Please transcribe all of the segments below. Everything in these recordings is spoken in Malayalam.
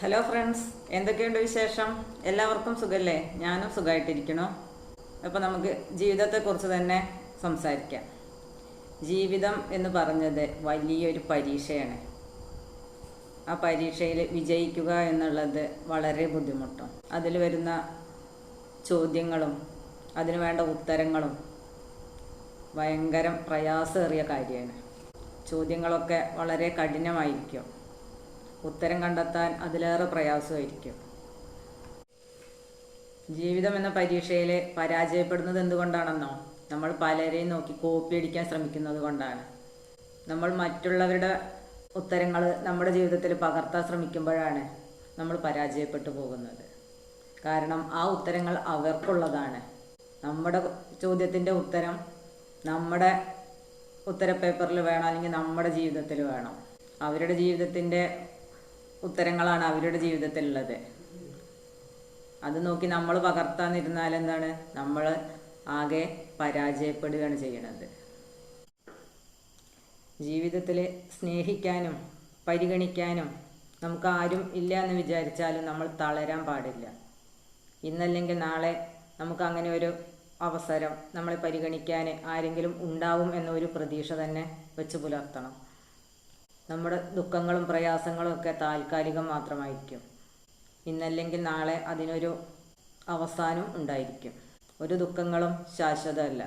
ഹലോ ഫ്രണ്ട്സ് എന്തൊക്കെയുണ്ട് വിശേഷം? എല്ലാവർക്കും സുഖല്ലേ? ഞാനും സുഖമായിട്ടിരിക്കണോ അപ്പോൾ നമുക്ക് ജീവിതത്തെക്കുറിച്ച് തന്നെ സംസാരിക്കാം. ജീവിതം എന്ന് പറഞ്ഞത് വലിയൊരു പരീക്ഷയാണ്. ആ പരീക്ഷയിൽ വിജയിക്കുക എന്നുള്ളത് വളരെ ബുദ്ധിമുട്ടും. അതിൽ വരുന്ന ചോദ്യങ്ങളും അതിന് വേണ്ട ഉത്തരങ്ങളും ഭയങ്കര പ്രയാസമേറിയ കാര്യമാണ്. ചോദ്യങ്ങളൊക്കെ വളരെ കഠിനമായിരിക്കും. ഉത്തരം കണ്ടെത്താൻ അതിലേറെ പ്രയാസമായിരിക്കും. ജീവിതം എന്ന പരീക്ഷയിൽ പരാജയപ്പെടുന്നത് എന്തുകൊണ്ടാണെന്നോ നമ്മൾ പലരെയും നോക്കി കോപ്പി അടിക്കാൻ ശ്രമിക്കുന്നത് കൊണ്ടാണ്. നമ്മൾ മറ്റുള്ളവരുടെ ഉത്തരങ്ങൾ നമ്മുടെ ജീവിതത്തിൽ പകർത്താൻ ശ്രമിക്കുമ്പോഴാണ് നമ്മൾ പരാജയപ്പെട്ടു പോകുന്നത്. കാരണം ആ ഉത്തരങ്ങൾ അവർക്കുള്ളതാണ്. നമ്മുടെ ചോദ്യത്തിന്റെ ഉത്തരം നമ്മുടെ ഉത്തരപേപ്പറിൽ വേണം അല്ലെങ്കിൽ നമ്മുടെ ജീവിതത്തിൽ വേണം? അവരുടെ ജീവിതത്തിന്റെ ഉത്തരങ്ങളാണ് അവരുടെ ജീവിതത്തിലുള്ളത്. അത് നോക്കി നമ്മൾ പകർത്താനിരുന്നാൽ എന്താണ് നമ്മൾ ആകെ പരാജയപ്പെടുകയാണ് ചെയ്യുന്നത് ജീവിതത്തിൽ സ്നേഹിക്കാനും പരിഗണിക്കാനും നമുക്ക് ആരും ഇല്ല എന്ന് വിചാരിച്ചാലും നമ്മൾ തളരാൻ പാടില്ല. ഇന്നല്ലെങ്കിൽ നാളെ നമുക്ക് അങ്ങനെ ഒരു അവസരം നമ്മളെ പരിഗണിക്കാൻ ആരെങ്കിലും ഉണ്ടാവും എന്നൊരു പ്രതീക്ഷ തന്നെ വെച്ച് പുലർത്തണം. നമ്മുടെ ദുഃഖങ്ങളും പ്രയാസങ്ങളും ഒക്കെ താൽക്കാലികം മാത്രമായിരിക്കും. ഇന്നല്ലെങ്കിൽ നാളെ അതിനൊരു അവസാനം ഉണ്ടായിരിക്കും. ഒരു ദുഃഖങ്ങളും ശാശ്വതമല്ല.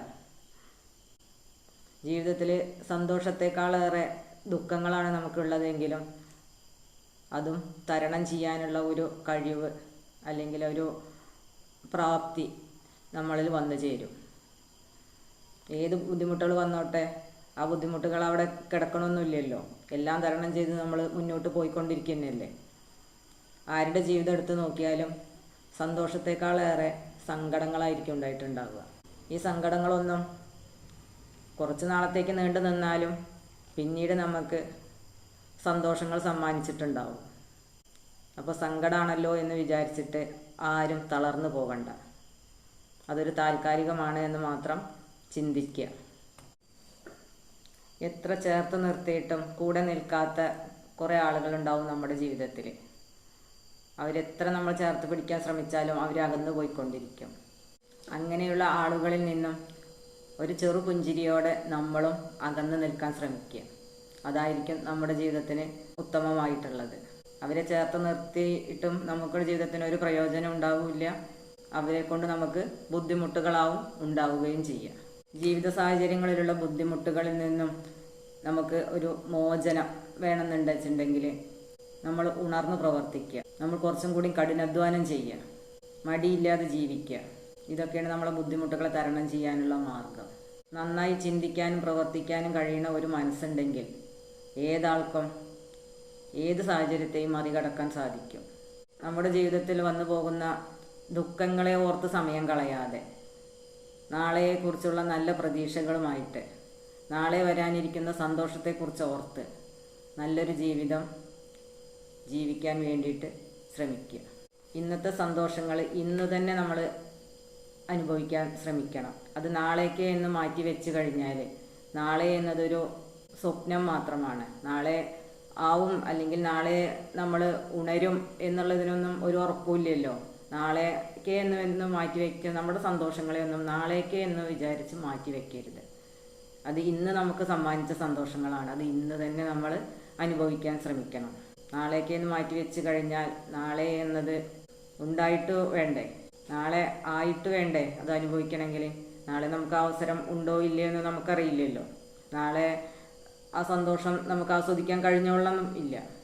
ജീവിതത്തിൽ സന്തോഷത്തെക്കാളേറെ ദുഃഖങ്ങളാണ് നമുക്കുള്ളതെങ്കിലും അതും തരണം ചെയ്യാനുള്ള ഒരു കഴിവ് അല്ലെങ്കിൽ ഒരു പ്രാപ്തി നമ്മളിൽ വന്നു ചേരും. ഏത് ബുദ്ധിമുട്ടുകൾ വന്നോട്ടെ ആ ബുദ്ധിമുട്ടുകൾ അവിടെ കിടക്കണമെന്നില്ലല്ലോ എല്ലാം തരണം ചെയ്ത് നമ്മൾ മുന്നോട്ട് പോയിക്കൊണ്ടിരിക്കുന്നല്ലേ ആരുടെ ജീവിതം എടുത്ത് നോക്കിയാലും സന്തോഷത്തെക്കാളേറെ സങ്കടങ്ങളായിരിക്കും ഉണ്ടായിട്ടുണ്ടാവുക. ഈ സങ്കടങ്ങളൊന്നും കുറച്ച് നാളത്തേക്ക് നീണ്ടു നിന്നാലും പിന്നീട് നമുക്ക് സന്തോഷങ്ങൾ സമ്മാനിച്ചിട്ടുണ്ടാവും. അപ്പോൾ സങ്കടമാണല്ലോ എന്ന് വിചാരിച്ചിട്ട് ആരും തളർന്നു പോകണ്ട. അതൊരു താൽക്കാലികമാണ് എന്ന് മാത്രം ചിന്തിക്കുക. എത്ര ചേർത്ത് നിർത്തിയിട്ടും കൂടെ നിൽക്കാത്ത കുറേ ആളുകളുണ്ടാവും നമ്മുടെ ജീവിതത്തിൽ. അവരെത്ര നമ്മൾ ചേർത്ത് പിടിക്കാൻ ശ്രമിച്ചാലും അവർ അകന്നു പോയിക്കൊണ്ടിരിക്കും. അങ്ങനെയുള്ള ആളുകളിൽ നിന്നും ഒരു ചെറു പുഞ്ചിരിയോടെ നമ്മളും അകന്നു നിൽക്കാൻ ശ്രമിക്കുക. അതായിരിക്കും നമ്മുടെ ജീവിതത്തിന് ഉത്തമമായിട്ടുള്ളത്. അവരെ ചേർത്ത് നിർത്തിയിട്ടും നമുക്കൊരു ജീവിതത്തിന് ഒരു പ്രയോജനം ഉണ്ടാവില്ല. അവരെ കൊണ്ട് നമുക്ക് ബുദ്ധിമുട്ടുകളാവും ഉണ്ടാവുകയും ചെയ്യുക ജീവിത സാഹചര്യങ്ങളിലുള്ള ബുദ്ധിമുട്ടുകളിൽ നിന്നും നമുക്ക് ഒരു മോചനം വേണമെന്നുണ്ടെങ്കിൽ നമ്മൾ ഉണർന്ന് പ്രവർത്തിക്കുക. നമ്മൾ കുറച്ചും കൂടി കഠിനാധ്വാനം ചെയ്യുക. മടിയില്ലാതെ ജീവിക്കുക. ഇതൊക്കെയാണ് നമ്മളെ ബുദ്ധിമുട്ടുകളെ തരണം ചെയ്യാനുള്ള മാർഗം. നന്നായി ചിന്തിക്കാനും പ്രവർത്തിക്കാനും കഴിയുന്ന ഒരു മനസ്സുണ്ടെങ്കിൽ ഏതാൾക്കും ഏത് സാഹചര്യത്തെയും മറികടക്കാൻ സാധിക്കും. നമ്മുടെ ജീവിതത്തിൽ വന്നു പോകുന്ന ദുഃഖങ്ങളെ ഓർത്ത് സമയം കളയാതെ നാളെയെക്കുറിച്ചുള്ള നല്ല പ്രതീക്ഷകളുമായിട്ട്. നാളെ വരാനിരിക്കുന്ന സന്തോഷത്തെക്കുറിച്ച് ഓർത്ത് നല്ലൊരു ജീവിതം ജീവിക്കാൻ വേണ്ടിയിട്ട് ശ്രമിക്കുക. ഇന്നത്തെ സന്തോഷങ്ങൾ ഇന്ന് തന്നെ നമ്മൾ അനുഭവിക്കാൻ ശ്രമിക്കണം. അത് നാളേക്ക് എന്ന് മാറ്റി വെച്ച് കഴിഞ്ഞാൽ നാളെ എന്നതൊരു സ്വപ്നം മാത്രമാണ്. നാളെ ആവും അല്ലെങ്കിൽ നാളെ നമ്മൾ ഉണരും എന്നുള്ളതിനൊന്നും ഒരു ഉറപ്പില്ലല്ലോ നാളേക്ക് എന്ന് എന്ന് മാറ്റി വയ്ക്കുക നമ്മുടെ സന്തോഷങ്ങളെ ഒന്നും നാളേക്ക് എന്ന് വിചാരിച്ച് മാറ്റി വയ്ക്കരുത് അത് ഇന്ന് നമുക്ക് സമ്മാനിച്ച സന്തോഷങ്ങളാണ്. അത് ഇന്ന് തന്നെ നമ്മൾ അനുഭവിക്കാൻ ശ്രമിക്കണം. നാളേക്ക് എന്ന് മാറ്റി വെച്ച് കഴിഞ്ഞാൽ നാളെ എന്നത് ഉണ്ടായിട്ട് വേണ്ടേ? നാളെ ആയിട്ട് വേണ്ടേ അത് അനുഭവിക്കണമെങ്കിൽ നാളെ നമുക്ക് അവസരം ഉണ്ടോ ഇല്ലയോ എന്ന് നമുക്കറിയില്ലല്ലോ. നാളെ ആ സന്തോഷം നമുക്ക് ആസ്വദിക്കാൻ കഴിഞ്ഞോളണം ഇല്ല.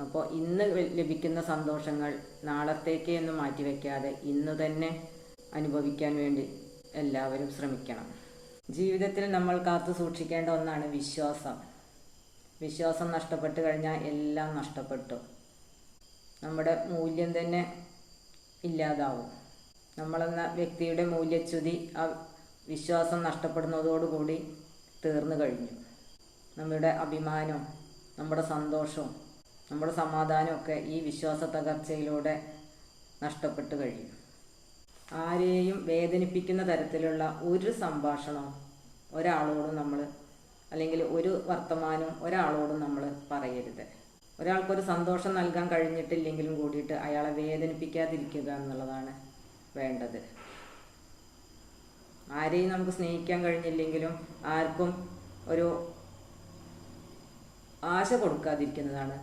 അപ്പോൾ ഇന്ന് ലഭിക്കുന്ന സന്തോഷങ്ങൾ നാളത്തേക്ക് എന്ന് മാറ്റിവെക്കാതെ ഇന്ന് തന്നെ അനുഭവിക്കാൻ വേണ്ടി എല്ലാവരും ശ്രമിക്കണം. ജീവിതത്തിൽ നമ്മൾ കാത്തു സൂക്ഷിക്കേണ്ട ഒന്നാണ് വിശ്വാസം. വിശ്വാസം നഷ്ടപ്പെട്ടു കഴിഞ്ഞാൽ എല്ലാം നഷ്ടപ്പെട്ടു. നമ്മുടെ മൂല്യം തന്നെ ഇല്ലാതാവും. നമ്മളെന്ന വ്യക്തിയുടെ മൂല്യച്യുതി ആ വിശ്വാസം നഷ്ടപ്പെടുന്നതോടുകൂടി തീർന്നു കഴിഞ്ഞു. നമ്മുടെ അഭിമാനവും നമ്മുടെ സന്തോഷവും നമ്മുടെ സമാധാനമൊക്കെ ഈ വിശ്വാസ തകർച്ചയിലൂടെ നഷ്ടപ്പെട്ടു കഴിയും. ആരെയും വേദനിപ്പിക്കുന്ന തരത്തിലുള്ള ഒരു സംഭാഷണവും ഒരാളോടും നമ്മൾ അല്ലെങ്കിൽ ഒരു വർത്തമാനവും ഒരാളോടും നമ്മൾ പറയരുത്. ഒരാൾക്കൊരു സന്തോഷം നൽകാൻ കഴിഞ്ഞിട്ടില്ലെങ്കിലും കൂടിയിട്ട് അയാളെ വേദനിപ്പിക്കാതിരിക്കുക എന്നുള്ളതാണ് വേണ്ടത്. ആരെയും നമുക്ക് സ്നേഹിക്കാൻ കഴിഞ്ഞില്ലെങ്കിലും ആർക്കും ഒരു ആശ കൊടുക്കാതിരിക്കുന്നതാണ്